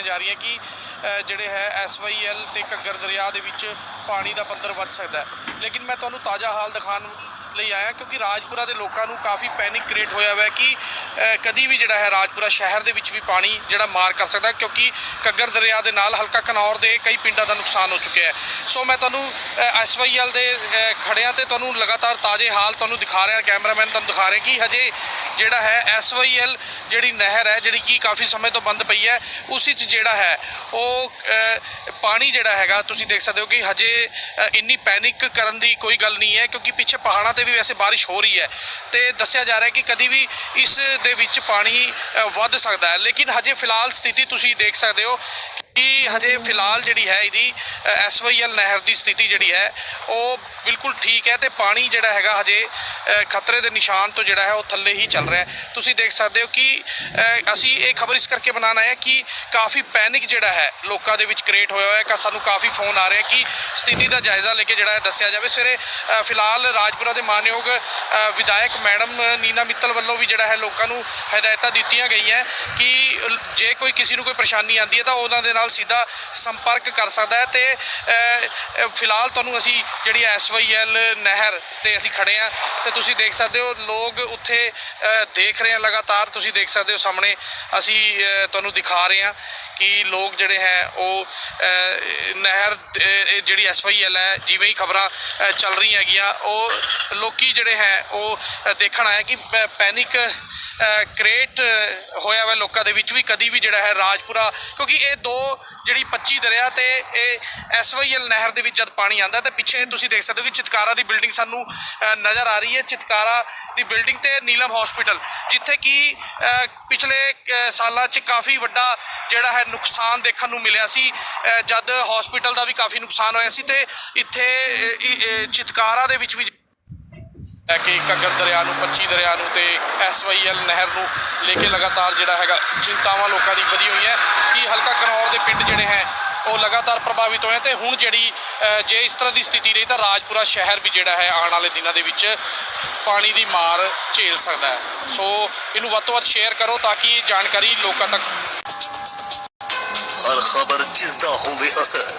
ਕੀਤੀਆਂ ਜਾ ਰਹੀਆਂ ਕਿ ਜਿਹੜੇ ਹੈ ਐਸਵਾਈਐਲ ਤੇ ਘੱਗਰ ਦਰਿਆ ਦੇ ਵਿੱਚ ਪਾਣੀ ਦਾ ਪੱਧਰ ਵੱਧ ਸਕਦਾ ਲੇਕਿਨ ਮੈਂ ਤੁਹਾਨੂੰ ਤਾਜ਼ਾ ਹਾਲ ਦਿਖਾਉਣ ਲਈ ਆਇਆ ਕਿਉਂਕਿ ਰਾਜਪੁਰਾ ਦੇ ਲੋਕਾਂ ਨੂੰ ਕਾਫੀ ਪੈਨਿਕ ਕ੍ਰੀਏਟ ਹੋਇਆ ਹੋਇਆ ਕਿ ਕਦੀ ਵੀ ਜਿਹੜਾ ਹੈ ਰਾਜਪੁਰਾ ਸ਼ਹਿਰ ਦੇ ਵਿੱਚ ਵੀ ਪਾਣੀ ਜਿਹੜਾ ਮਾਰ ਕਰ ਸਕਦਾ ਕਿਉਂਕਿ ਘੱਗਰ ਦਰਿਆ ਦੇ ਨਾਲ ਹਲਕਾ ਕਨੌਰ ਦੇ ਕਈ ਪਿੰਡਾਂ ਦਾ ਨੁਕਸਾਨ ਹੋ ਚੁੱਕਿਆ ਹੈ। ਸੋ ਮੈਂ ਤੁਹਾਨੂੰ ਐਸਵਾਈਐਲ ਦੇ ਅ, ਖੜਿਆਂ ਤੇ ਤੁਹਾਨੂੰ ਲਗਾਤਾਰ ਤਾਜ਼ੇ ਹਾਲ ਤੁਹਾਨੂੰ ਦਿਖਾ ਰਿਹਾ ਕੈਮਰਾਮੈਨ ਤੁਹਾਨੂੰ ਦਿਖਾ ਰਿਹਾ ਕਿ ਹਜੇ ਜਿਹੜਾ ਹੈ ਐਸਵਾਈਐਲ ਜਿਹੜੀ ਨਹਿਰ ਹੈ ਜਿਹੜੀ ਕਿ ਕਾਫੀ ਸਮੇਂ ਤੋਂ ਬੰਦ ਪਈ ਹੈ ਉਸ 'ਚ ਜਿਹੜਾ ਹੈ ਉਹ ਪਾਣੀ ਜਿਹੜਾ ਹੈਗਾ ਤੁਸੀਂ ਦੇਖ ਸਕਦੇ ਹੋ ਕਿ ਹਜੇ ਇੰਨੀ ਪੈਨਿਕ ਕਰਨ ਦੀ ਕੋਈ ਗੱਲ ਨਹੀਂ ਹੈ ਕਿਉਂਕਿ ਪਿੱਛੇ ਪਹਾੜਾਂ ਤੇ ਵੀ ਵੈਸੇ ਬਾਰਿਸ਼ ਹੋ ਰਹੀ ਹੈ ਤੇ ਦੱਸਿਆ ਜਾ ਰਿਹਾ ਹੈ ਕਿ ਕਦੀ ਵੀ ਇਸ ਦੇ ਵਿੱਚ ਪਾਣੀ ਵੱਧ ਸਕਦਾ ਹੈ। ਲੇਕਿਨ ਹਜੇ ਫਿਲਹਾਲ ਸਥਿਤੀ ਤੁਸੀਂ ਦੇਖ ਸਕਦੇ ਹੋ ਕਿ ਹਜੇ ਫਿਲਹਾਲ ਜਿਹੜੀ ਹੈ ਇਹਦੀ ਐਸਵਾਈਐਲ ਨਹਿਰ ਦੀ ਸਥਿਤੀ ਜਿਹੜੀ ਹੈ, ਉਹ ਬਿਲਕੁਲ ਠੀਕ ਹੈ ਤੇ ਪਾਣੀ ਜਿਹੜਾ ਹੈਗਾ ਹਜੇ ਖਤਰੇ ਦੇ ਨਿਸ਼ਾਨ ਤੋਂ ਜਿਹੜਾ ਹੈ ਉਹ ਥੱਲੇ ਹੀ ਚੱਲ ਰਿਹਾ ਹੈ। ਤੁਸੀਂ ਦੇਖ ਸਕਦੇ ਹੋ ਕਿ ਅਸੀਂ ਇਹ ਖਬਰ ਇਸ ਕਰਕੇ ਬਣਾਉਣਾ ਹੈ ਕਿ ਕਾਫੀ ਪੈਨਿਕ ਜਿਹੜਾ ਹੈ ਲੋਕਾਂ ਦੇ ਵਿੱਚ ਕ੍ਰੀਏਟ ਹੋਇਆ ਹੋਇਆ ਹੈ। ਕਿ, ਸਾਨੂੰ ਕਾਫੀ ਫੋਨ ਆ ਰਹੇ ਕਿ ਸਥਿਤੀ ਦਾ ਜਾਇਜ਼ਾ ਲੈ ਕੇ ਜਿਹੜਾ ਹੈ ਦੱਸਿਆ ਜਾਵੇ। ਸਵੇਰੇ ਫਿਲਹਾਲ ਰਾਜਪੁਰਾ ਦੇ ਮਾਨਯੋਗ ਵਿਧਾਇਕ ਮੈਡਮ ਨੀਨਾ ਮਿੱਤਲ ਵੱਲੋਂ ਵੀ ਜਿਹੜਾ ਹੈ ਲੋਕਾਂ ਨੂੰ ਹਦਾਇਤਾਂ ਦਿੱਤੀਆਂ ਗਈਆਂ ਕਿ ਜੇ ਕੋਈ ਕਿਸੇ ਨੂੰ ਕੋਈ ਪਰੇਸ਼ਾਨੀ ਆਉਂਦੀ ਹੈ ਤਾਂ ਉਹਨਾਂ ਦੇ ਨਾਲ ਸਿੱਧਾ ਸੰਪਰਕ ਕਰ ਸਕਦਾ ਹੈ ਤੇ ਫਿਲਹਾਲ ਤੁਹਾਨੂੰ ਅਸੀਂ ਜਿਹੜੀ ਐਸਵਾਈਐਲ ਨਹਿਰ ਤੇ ਅਸੀਂ ਖੜੇ ਆ ਤੇ ਤੁਸੀਂ ਦੇਖ ਸਕਦੇ ਹੋ ਲੋਕ ਉੱਥੇ ਦੇਖ ਰਹੇ ਆ ਲਗਾਤਾਰ ਤੁਸੀਂ ਦੇਖ ਸਕਦੇ ਹੋ ਸਾਹਮਣੇ ਅਸੀਂ ਤੁਹਾਨੂੰ ਦਿਖਾ ਰਹੇ ਆ ਕਿ ਲੋਕ ਜਿਹੜੇ ਹੈ ਉਹ ਨਹਿਰ ਅ, ਇਹ ਜਿਹੜੀ ਐਸਵਾਈਐਲ ਹੈ ਜਿਵੇਂ ਹੀ ਖਬਰਾਂ ਚੱਲ ਰਹੀਆਂ ਹੈਗੀਆਂ ਉਹ ਲੋਕੀ ਜਿਹੜੇ ਹੈ ਉਹ ਦੇਖਣ ਆਏ ਕਿ ਪੈਨਿਕ ਕ੍ਰੀਏਟ ਹੋਇਆ ਹੋਇਆ ਲੋਕਾਂ ਦੇ ਵਿੱਚ ਵੀ ਕਦੀ ਵੀ ਜਿਹੜਾ ਹੈ ਰਾਜਪੁਰਾ, ਕਿਉਂਕਿ ਇਹ ਦੋ ਜਿਹੜੀ 25 ਦਰਿਆ ਤੇ ਇਹ ਐਸਵਾਈਐਲ ਨਹਿਰ ਦੇ ਵਿੱਚ ਜਦ ਪਾਣੀ ਆਂਦਾ ਤੇ ਪਿੱਛੇ ਤੁਸੀਂ ਦੇਖ ਸਕਦੇ ਹੋ ਕਿ ਚਿਤਕਾਰਾ ਦੀ ਬਿਲਡਿੰਗ ਸਾਨੂੰ ਨਜ਼ਰ ਆ ਰਹੀ ਹੈ। ਚਿਤਕਾਰਾ ਦੀ ਬਿਲਡਿੰਗ ਤੇ ਨੀਲਮ ਹਸਪੀਟਲ ਜਿੱਥੇ ਕਿ ਪਿਛਲੇ ਸਾਲਾਂ 'ਚ ਕਾਫੀ ਵੱਡਾ ਜਿਹੜਾ ਹੈ ਨੁਕਸਾਨ ਦੇਖਣ ਨੂੰ ਮਿਲਿਆ ਸੀ। ਜਦ ਹਸਪੀਟਲ ਦਾ ਵੀ ਕਾਫੀ ਨੁਕਸਾਨ ਹੋਇਆ ਸੀ ਤੇ ਇੱਥੇ ਚਿਤਕਾਰਾ ਦੇ ਵਿੱਚ ਵੀ ਕਿ ਘੱਗਰ ਦਰਿਆ ਨੂੰ 25 ਦਰਿਆ ਨੂੰ ਤੇ ਐਸਵਾਈਐਲ ਨਹਿਰ ਨੂੰ ਲੈ ਕੇ ਲਗਾਤਾਰ ਜਿਹੜਾ ਹੈਗਾ ਚਿੰਤਾਵਾਂ ਲੋਕਾਂ ਦੀ ਵਧੀ ਹੋਈਆਂ ਕਿ ਹਲਕਾ ਕਨੌਰ ਦੇ ਪਿੰਡ ਜਿਹੜੇ ਹੈ, ਉਹ ਲਗਾਤਾਰ ਪ੍ਰਭਾਵਿਤ ਹੋਏ ਤੇ ਹੁਣ ਜਿਹੜੀ ਜੇ ਇਸ ਤਰ੍ਹਾਂ ਦੀ ਸਥਿਤੀ ਰਹੀ ਤਾਂ ਰਾਜਪੁਰਾ ਸ਼ਹਿਰ ਵੀ ਜਿਹੜਾ ਹੈ, ਆਉਣ ਵਾਲੇ ਦਿਨਾਂ ਦੇ ਵਿੱਚ ਪਾਣੀ ਦੀ ਮਾਰ ਝੇਲ ਸਕਦਾ ਹੈ। ਸੋ ਇਹਨੂੰ ਵੱਧ ਤੋਂ ਵੱਧ ਸ਼ੇਅਰ ਕਰੋ ਤਾਂ ਕਿ ਇਹ ਜਾਣਕਾਰੀ ਲੋਕਾਂ ਤੱਕ ਹਰ ਖਬਰ ਜਿਸ ਦਾ ਹੋਵੇ ਅਸਰ?